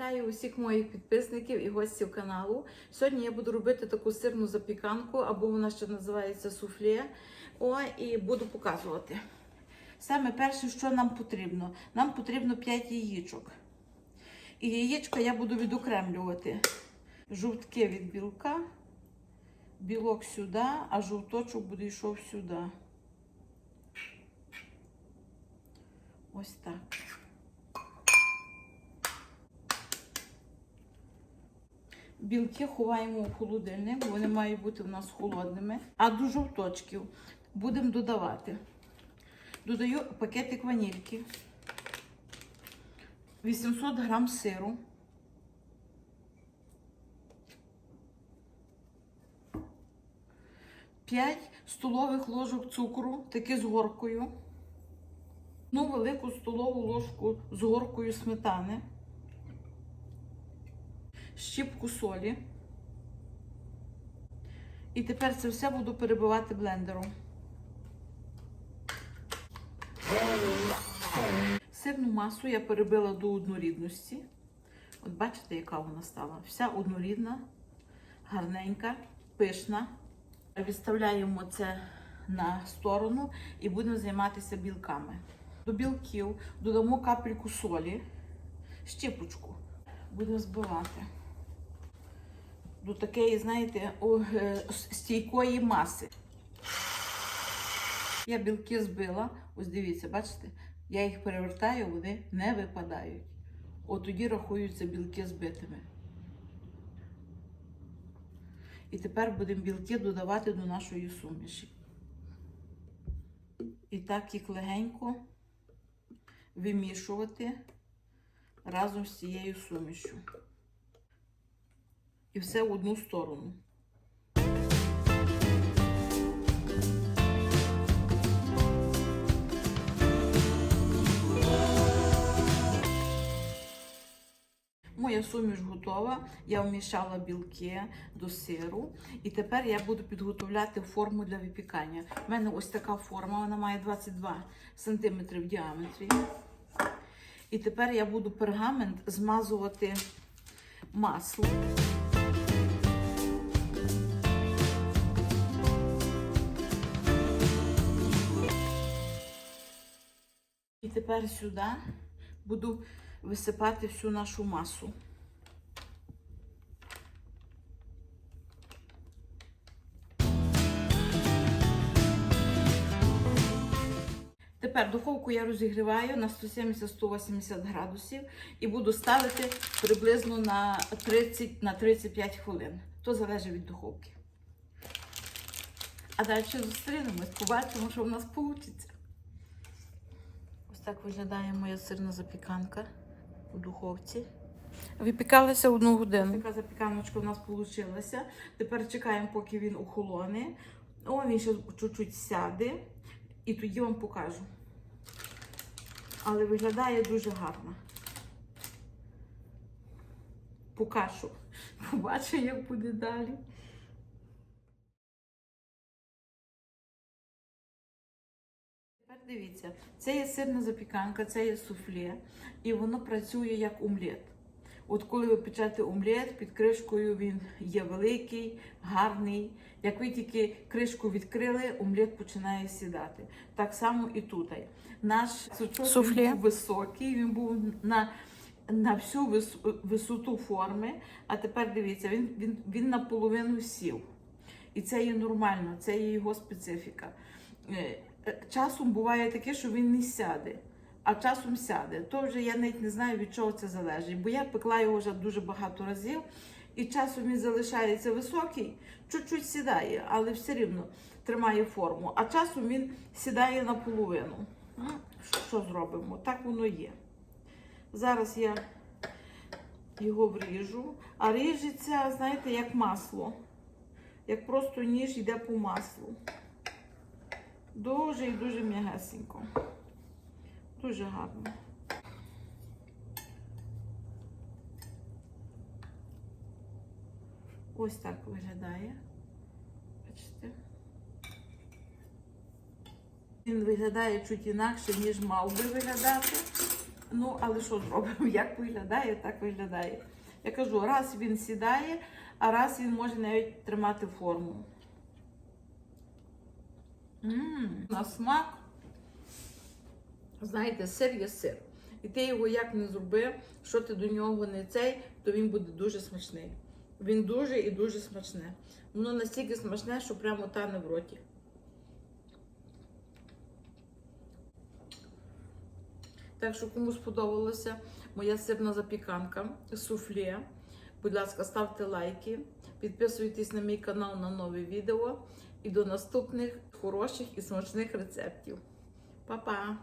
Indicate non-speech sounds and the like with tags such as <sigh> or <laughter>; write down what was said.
Вітаю усіх моїх підписників і гостів каналу. Сьогодні я буду робити таку сирну запіканку, або вона ще називається суфле. О, і буду показувати. Саме перше, що нам потрібно, нам потрібно 5 яєчок. І яєчка я буду відокремлювати. Жовтки від білка, білок сюди, а жовточок буде йшов сюди. Ось так. Білки ховаємо в холодильник, вони мають бути в нас холодними. А до жовточків будемо додавати. Додаю пакетик ванільки, 800 грам сиру, П'ять столових ложок цукру, таки з горкою, одну велику столову ложку з горкою сметани щіпку солі. І тепер це все буду перебивати блендером. Сирну масу я перебила до однорідності. От бачите, яка вона стала? Вся однорідна, гарненька, пишна. Відставляємо це на сторону і будемо займатися білками. До білків додамо капельку солі, щепочку. Будемо збивати до такої, знаєте, е, стійкої маси. Я білки збила, ось дивіться, бачите, я їх перевертаю, вони не випадають. От тоді рахуються білки збитими. І тепер будемо білки додавати до нашої суміші. І так їх легенько вимішувати разом з цією сумішю. І все в одну сторону. Моя суміш готова. Я вмішала білки до сиру. І тепер я буду підготовляти форму для випікання. У мене ось така форма, вона має 22 см в діаметрі. І тепер я буду пергамент змазувати маслом. І тепер сюди буду висипати всю нашу масу. Тепер духовку я розігріваю на 170-180 градусів і буду ставити приблизно на 30 на 35 хвилин. То залежить від духовки. А далі зустрінемось, побачимо, що в нас вийде. Так виглядає моя сирна запіканка у духовці. Випікалася одну годину. Така запіканочка у нас вийшла. Тепер чекаємо, поки він охолоне. О, він ще чуть-чуть сяде. І тоді вам покажу. Але виглядає дуже гарно. Покажу. Побачу, як буде далі. Дивіться, це є сирна запіканка, це є суфле, і воно працює як омлет. От коли ви печете омлет, під кришкою він є великий, гарний. Як ви тільки кришку відкрили, омлет починає сідати. Так само і тут. Наш сучок був високий, він був на, на всю вис- висоту форми. А тепер дивіться, він, він, він наполовину сів. І це є нормально, це є його специфіка. Е, Часом буває таке, що він не сяде, а часом сяде. То вже я навіть не знаю, від чого це залежить. Бо я пекла його вже дуже багато разів, і часом він залишається високий, чуть-чуть сідає, але все рівно тримає форму. А часом він сідає наполовину. Ну, Що зробимо? Так воно є. Зараз я його вріжу, а ріжеться, знаєте, як масло. Як просто ніж йде по маслу. Дуже і дуже м'ягесенько. Дуже гарно. Ось так виглядає. Бачите? Він виглядає чуть інакше, ніж мав би виглядати. Ну, але що зробимо? <laughs> Як виглядає, так виглядає. Я кажу, раз він сідає, а раз він може навіть тримати форму. Мм, на смак. Знаєте, сир є сир. І ти його як не зроби, що ти до нього не цей, то він буде дуже смачний. Він дуже і дуже смачне. Воно настільки смачне, що прямо тане в роті. Так що, кому сподобалася моя сирна запіканка, суфле, будь ласка, ставте лайки, підписуйтесь на мій канал на нові відео і до наступних хороших і смачних рецептів. Па-па!